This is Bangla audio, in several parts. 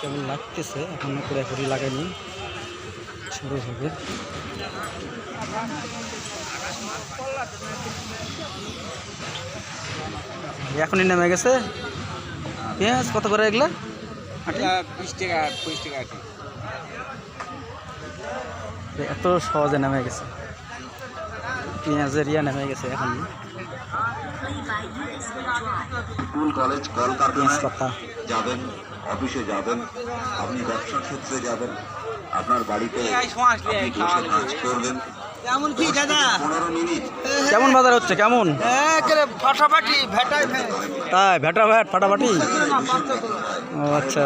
কেবল লাগতেছে? এখনও পুরোপুরি লাগেনি। শুরু হবে। এখনই নেমে গেছে। পেঁয়াজ কত করে এগুলা? আটি? বিশ টাকা পঁচিশ টাকা এত সহজে নেমে গেছে। পেঁয়াজের ইয়া নেমে গেছে এখন। স্কুল কলেজ কলকারখানায় যাবেন অফিসে যাবেন আপনি ব্যবসার ক্ষেত্রে যাবেন আপনার বাড়িতে কাজ করবেন। এমন কি দাদা? কেমন বাজার হচ্ছে কেমন? ফাটাফাটি ভেটাই তাই ভেটা ভ্যাট ফাটাফাটি? ও আচ্ছা।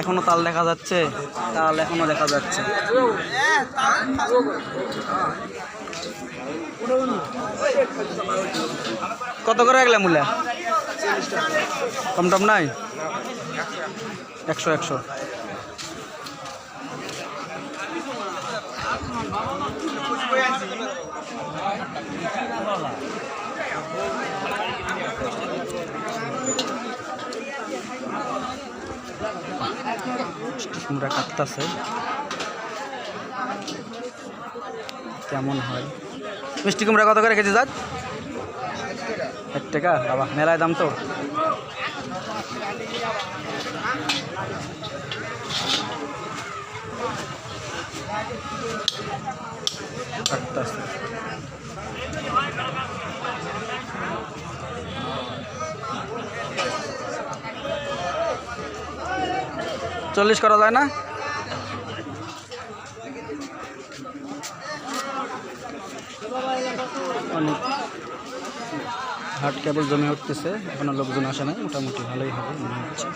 এখনও তাল দেখা যাচ্ছে, তাল এখনও দেখা যাচ্ছে। কত করে গেলে মূল্য? কম টম নাই? একশো একশো। কুমড়া কাটতেছে। কেমন হয়? মিষ্টি কুমড়া কত করে কেজি যাক এক টাকা। বাবা, মেলায় দাম তো। কাটতেছে। চল্লিশ করা যায় না? অনেক হাট কেবল জমে উঠতেছে, এখনও লোকজন আসে নাই, মোটামুটি ভালোই হবে, মনে হচ্ছে।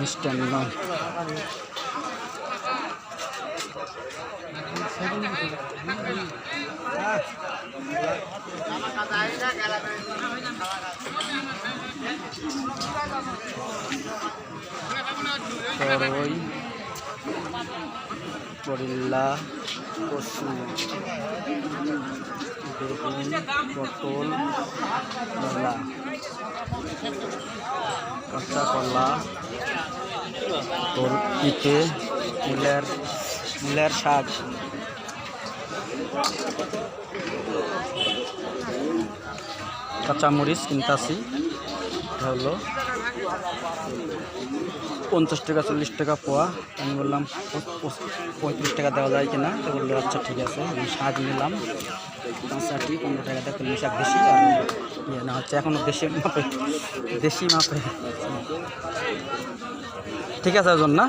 মিষ্টান্ন। তরই করল্লা কচু বেগুন পটল মূলা কাঁচা কলা তোর পিঠে মূলের মূলের শাক। কাঁচামরিচ কিনতাছি এটা হলো পঞ্চাশ টাকা, চল্লিশ টাকা পোয়া। আমি বললাম পঁয়ত্রিশ টাকা দেওয়া যায় কিনা? তো বলল আচ্ছা ঠিক আছে। আমি শাক নিলাম। কাঁচাটি পনেরো টাকা দিয়ে শাক বেশি। আর ইয়ে না, হচ্ছে এখনও দেশি মাপে। দেশি মাপে। ঠিক আছে ওজন না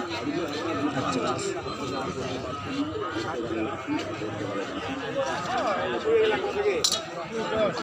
আচ্ছা ঠিক আছে